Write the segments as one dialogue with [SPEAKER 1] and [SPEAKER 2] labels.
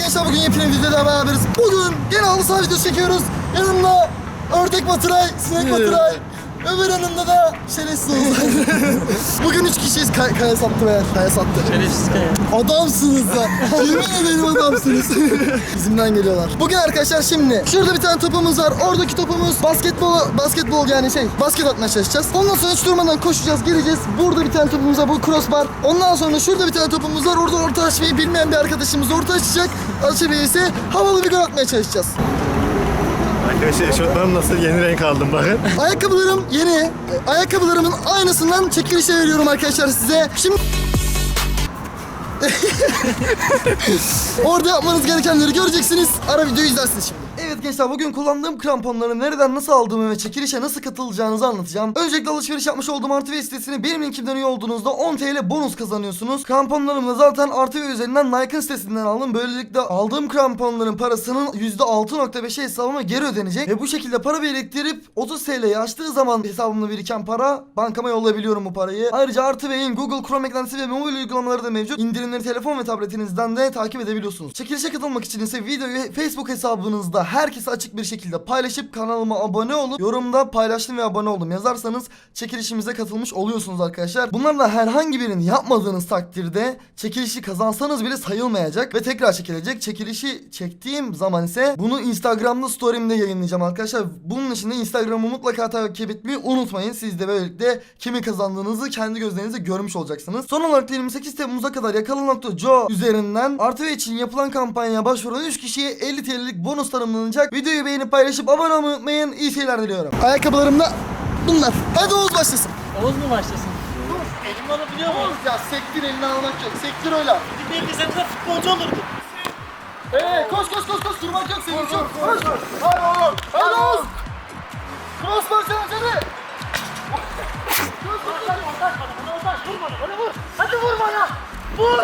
[SPEAKER 1] gençler bugün yepyeni bir videoda beraberiz. Bugün gene halı saha videosu çekiyoruz. Yanımda ördek Baturay, sinek Baturay. Öbür yanımda da şerefsiz Oğuz. Bugün üç kişiyiz. Kay- kaya sattı be. Kaya sattı.
[SPEAKER 2] Şerefsiz kaya.
[SPEAKER 1] Adamsınız da. Yemin ederim adamsınız. Bizimden geliyorlar. Bugün arkadaşlar şimdi şurada bir tane topumuz var. Oradaki topumuz basketbol basketbol yani şey basket atmaya çalışacağız. Ondan sonra hiç durmadan koşacağız, geleceğiz. Burada bir tane topumuz var. Bu crossbar. Ondan sonra şurada bir tane topumuz var. Orada orta açmayı bilmeyen bir arkadaşımız orta açacak. Açabilirse havalı bir gol atmaya çalışacağız.
[SPEAKER 3] Arkadaşlar eşofmanım nasıl yeni renk aldım bakın.
[SPEAKER 1] Ayakkabılarım yeni. Ayakkabılarımın aynısından çekilişe veriyorum arkadaşlar size. Şimdi Orada yapmanız gerekenleri göreceksiniz. Ara videoyu izlersiniz şimdi. Gençler bugün kullandığım kramponları nereden nasıl aldığımı ve çekilişe nasıl katılacağınızı anlatacağım. Öncelikle alışveriş yapmış olduğum Artı ve sitesini benim linkimden üye olduğunuzda 10 TL bonus kazanıyorsunuz. Kramponlarımı da zaten Artı ve üzerinden Nike'ın sitesinden aldım. Böylelikle aldığım kramponların parasının %6.5'i hesabıma geri ödenecek. Ve bu şekilde para biriktirip 30 TL'yi aştığı zaman hesabımda biriken para bankama yollayabiliyorum bu parayı. Ayrıca Artı Bey'in Google Chrome eklentisi ve mobil uygulamaları da mevcut. İndirimleri telefon ve tabletinizden de takip edebiliyorsunuz. Çekilişe katılmak için ise videoyu Facebook hesabınızda herkese açık bir şekilde paylaşıp kanalıma abone olup yorumda paylaştım ve abone oldum yazarsanız çekilişimize katılmış oluyorsunuz arkadaşlar. Bunlarla herhangi birini yapmadığınız takdirde çekilişi kazansanız bile sayılmayacak ve tekrar çekilecek. Çekilişi çektiğim zaman ise bunu Instagram'da story'imde yayınlayacağım arkadaşlar. Bunun için de Instagram'ı mutlaka takip etmeyi unutmayın. Siz de böylelikle kimi kazandığınızı kendi gözlerinizle görmüş olacaksınız. Son olarak da 28 Temmuz'a kadar yakala.co üzerinden artı ve için yapılan kampanyaya başvuran 3 kişiye 50 TL'lik bonus tanımlanacak. Videoyu beğenip paylaşıp abone olmayı unutmayın. İyi seyirler diliyorum. Ayakkabılarım da bunlar. Hadi Oğuz başlasın.
[SPEAKER 2] Oğuz mu başlasın? Elim alabiliyor mu?
[SPEAKER 1] ya sektir elini almak yok. Sektir öyle.
[SPEAKER 2] Bir bilsem de futbolcu olurdu.
[SPEAKER 1] Ee, koş koş koş koş durmak yok senin çok. Koş. Hadi oğlum. Hadi Oğuz. Cross başlayalım seni.
[SPEAKER 2] Hadi ortak bana, bana ortak. Vur bana, bana vur. Hadi vur bana. Vur.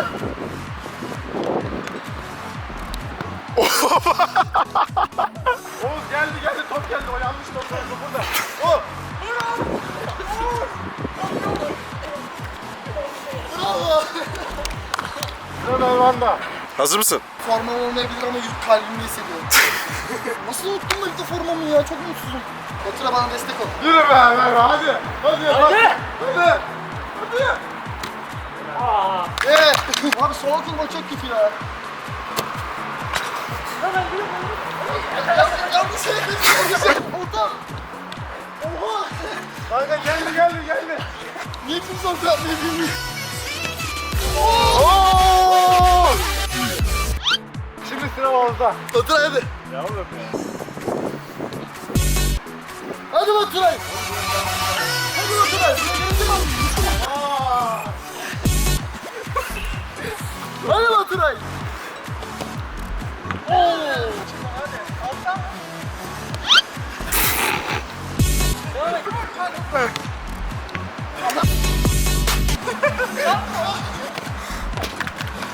[SPEAKER 3] Mervan'da. Hazır mısın?
[SPEAKER 1] Formam olmayabilir ama kalbimde hissediyorum. Nasıl unuttum da bir de formamı ya çok mutsuzum. Batura bana destek ol.
[SPEAKER 3] Yürü be Mervan hadi. Hadi.
[SPEAKER 2] Hadi.
[SPEAKER 3] Hadi. Hadi.
[SPEAKER 2] Aa.
[SPEAKER 1] Ee, abi soğuk olmak çok kötü ya.
[SPEAKER 2] Bir hemen.
[SPEAKER 1] Yanlış yanlış şey. Orta. Oha.
[SPEAKER 3] Kanka geldi geldi geldi.
[SPEAKER 1] Niye kimse orta yapmayı bilmiyor?
[SPEAKER 3] Oğuz'da.
[SPEAKER 1] Batura hadi.
[SPEAKER 3] Yavrum ya.
[SPEAKER 1] Hadi Baturay. Hadi Baturay. Hadi Baturay.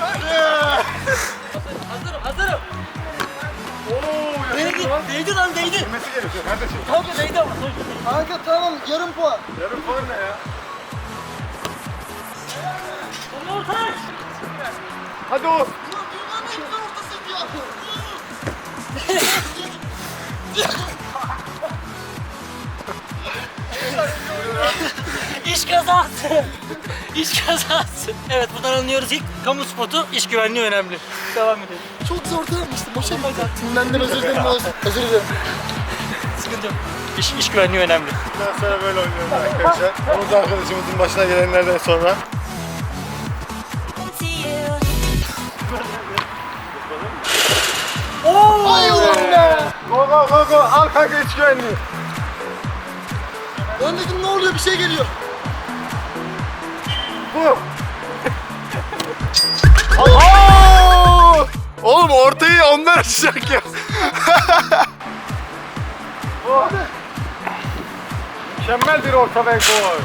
[SPEAKER 2] Hazırım,
[SPEAKER 3] Oo,
[SPEAKER 2] Değdi, lan değdi.
[SPEAKER 3] Yemesi gerekiyor kardeşim.
[SPEAKER 2] Kanka değdi ama.
[SPEAKER 1] Kanka tamam yarım puan.
[SPEAKER 3] Yarım puan ne ya?
[SPEAKER 2] Bana ortak.
[SPEAKER 3] Hadi
[SPEAKER 1] ya.
[SPEAKER 2] İş kazası. İş kazası. Evet buradan anlıyoruz ilk kamu spotu iş güvenliği önemli. Devam edelim.
[SPEAKER 1] Çok zor ortalamıştım. Boşa gitti. Sinirlendim özür dilerim olsun. Özür dilerim.
[SPEAKER 2] Sıkıntı yok. İş, iş güvenliği önemli.
[SPEAKER 3] Bundan sonra böyle oynuyoruz arkadaşlar. Oğuz arkadaşımızın başına gelenlerden sonra.
[SPEAKER 1] Ay ulan be.
[SPEAKER 3] Go go go go. Al kanka iç güvenliği.
[SPEAKER 1] Ön dedim ne oluyor bir şey geliyor.
[SPEAKER 3] Bu. Oğlum ortayı onlar açacak ya. Mükemmel bir orta ve gol.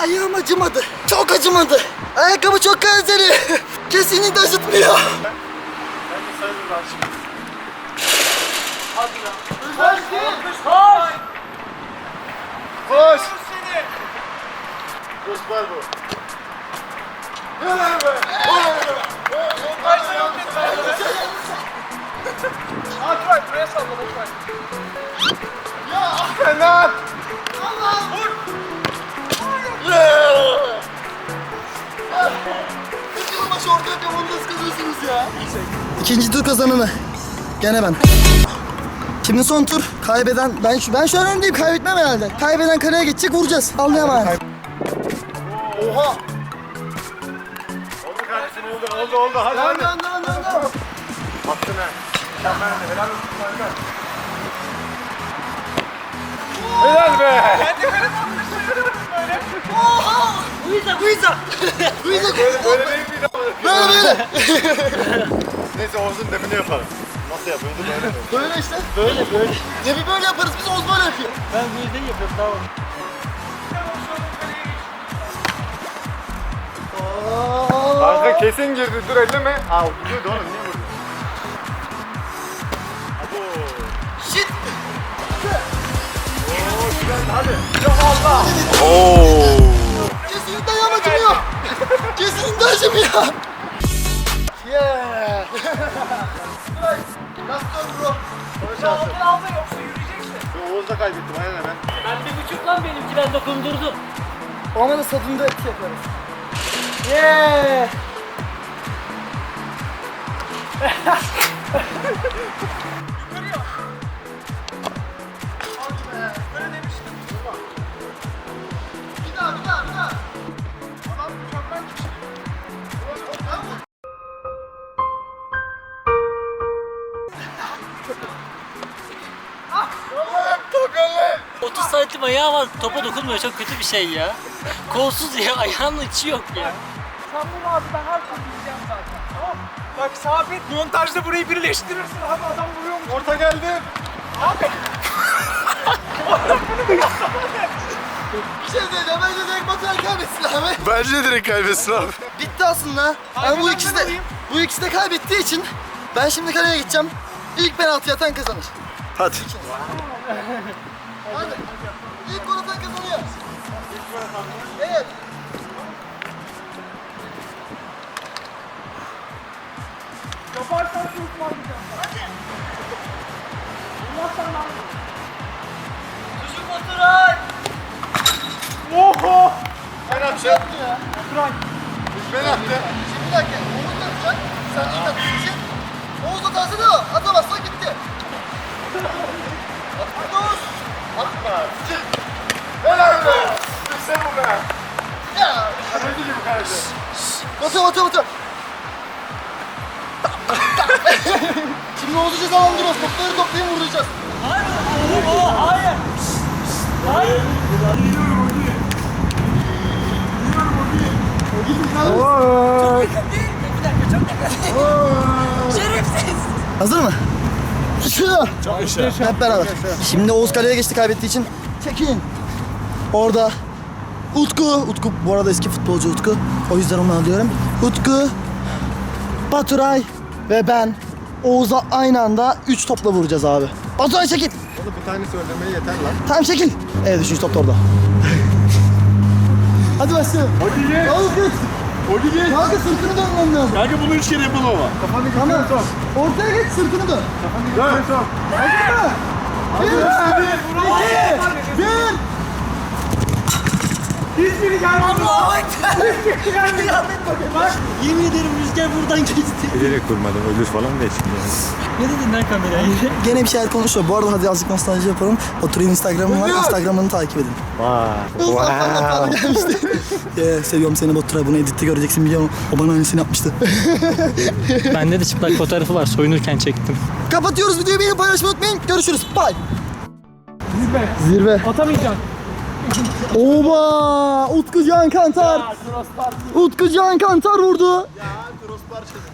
[SPEAKER 1] Ayağım acımadı. Çok acımadı. Ayakkabı çok kaliteli. Kesinlikle acıtmıyor.
[SPEAKER 3] Ben de sayılır ben şimdi.
[SPEAKER 2] Koş.
[SPEAKER 3] Koş. Koş var bu. Helal be. Helal be. Montajda yok dedi. Bak buraya salla bak. Ya Kenan. Allah vur.
[SPEAKER 1] Bu maçı orada yapıyor, nasıl kazıyorsunuz ya? İkinci tur kazananı. Gene ben. Şimdi son tur. Kaybeden ben şu ben şu an öndeyim. Kaybetmem herhalde. Kaybeden kaleye geçecek vuracağız. Allah'a emanet. Oha.
[SPEAKER 3] Oldu kardeşim oldu oldu oldu. Hadi hadi.
[SPEAKER 1] lan lan lan lan.
[SPEAKER 3] Attın ha. Mükemmel de helal olsun kanka. Helal be.
[SPEAKER 2] Guiza Guiza.
[SPEAKER 1] Duyacak.
[SPEAKER 3] Böyle böyle değil miydi?
[SPEAKER 1] Böyle böyle.
[SPEAKER 3] Neyse Oğuz'un demini yapalım. Nasıl yapıyordu böyle mi?
[SPEAKER 1] Böyle işte. Böyle böyle. Bir böyle yaparız biz Oğuz böyle yapıyor.
[SPEAKER 2] Ben Guiza'yı yapıyorum tamam.
[SPEAKER 3] Kanka kesin girdi dur elleme. Aa gidiyordu oğlum Oo.
[SPEAKER 1] Kesinlikle ayağım acımıyor. Kesinlikle acımıyor. Yeah. Last turn bro.
[SPEAKER 3] Oğuz da kaybettim aynen ben.
[SPEAKER 2] Ben bir buçuk lan benimki ben dokundurdum.
[SPEAKER 1] Ona da tadında et yaparız. Yeah.
[SPEAKER 2] Ayağı var topa dokunmuyor çok kötü bir şey ya. Kolsuz ya ayağının içi yok ya.
[SPEAKER 4] Sen bunu abi ben her türlü yiyeceğim zaten. Tamam mı? Bak sabit montajda burayı birleştirirsin abi adam vuruyor mu?
[SPEAKER 3] Orta geldi.
[SPEAKER 1] Bir şey diyeceğim. Bence direkt Batuhan kaybetsin abi.
[SPEAKER 3] Bence direkt kaybetsin abi.
[SPEAKER 1] Bitti aslında.
[SPEAKER 4] Abi
[SPEAKER 1] Yani bu ikisi de
[SPEAKER 4] alayım.
[SPEAKER 1] bu ikisi de kaybettiği için ben şimdi kaleye gideceğim. İlk penaltı atan kazanır.
[SPEAKER 3] Hadi.
[SPEAKER 1] Hadi.
[SPEAKER 4] Yaparsan şu ısmarlayacağım. Hadi. Allah'tan lan.
[SPEAKER 2] Çocuk oturay.
[SPEAKER 4] Oho!
[SPEAKER 3] Ben attım.
[SPEAKER 1] Ya.
[SPEAKER 4] Oturay.
[SPEAKER 3] Ben attım.
[SPEAKER 1] Şimdi bir dakika. Oğuz da atacak. Sen ilk attığın için. Oğuz atarsa da. Atamazsa gitti. Hadi Oğuz.
[SPEAKER 3] Atma. Helal be. İşte bu be.
[SPEAKER 1] Ya.
[SPEAKER 3] Kaleci gibi kaleci.
[SPEAKER 1] Batu batu batu. Şimdi Oğuz'u cezalandırıyoruz. Topları toplayıp vuracağız.
[SPEAKER 2] Hayır. Oo, hayır. Hayır. Şerefsiz.
[SPEAKER 1] Hazır mı? Şu. Hep beraber. Şimdi Oğuz kaleye geçti kaybettiği için. Çekin. Orada Utku, Utku bu arada eski futbolcu Utku. O yüzden onu alıyorum. Utku, Baturay ve ben Oğuz'a aynı anda 3 topla vuracağız abi. Baturay çekil.
[SPEAKER 3] Oğlum bir tane söylemeye yeter lan.
[SPEAKER 1] Tamam çekil. Evet üçüncü top da orada. Hadi başlayalım.
[SPEAKER 3] Hadi gel.
[SPEAKER 1] Oğuz geç.
[SPEAKER 3] Hadi gel.
[SPEAKER 1] Kanka sırtını dönmem lazım.
[SPEAKER 3] Kanka bunu üç kere yapalım ama. Kafanı
[SPEAKER 1] Tamam. Ortaya geç sırtını dön.
[SPEAKER 3] Dön.
[SPEAKER 1] Hadi mı? Bir,
[SPEAKER 3] Hadi.
[SPEAKER 1] iki, bir.
[SPEAKER 4] Hiçbiri gelmedi.
[SPEAKER 2] Allah'a ekber. Bak yemin ederim rüzgar buradan geçti.
[SPEAKER 3] Bilerek vurmadım ölür falan da şimdi.
[SPEAKER 2] Ne dedin lan kameraya?
[SPEAKER 1] Gene bir şeyler konuşuyor. Bu arada hadi azıcık nostalji yapalım. Baturay'ın Instagram'ı var. Instagram'ını takip edin.
[SPEAKER 3] Vay.
[SPEAKER 1] gelmişti. yeah, seviyorum seni Baturay. Bunu editte göreceksin biliyorum. O bana aynısını yapmıştı.
[SPEAKER 2] Bende de çıplak fotoğrafı var soyunurken çektim.
[SPEAKER 1] Kapatıyoruz videoyu. Beni paylaşmayı unutmayın. Görüşürüz. Bye.
[SPEAKER 4] Zirve.
[SPEAKER 1] Zirve.
[SPEAKER 4] Atamayacaksın.
[SPEAKER 1] Oba! Utku Can Kantar. Utku Can Kantar vurdu.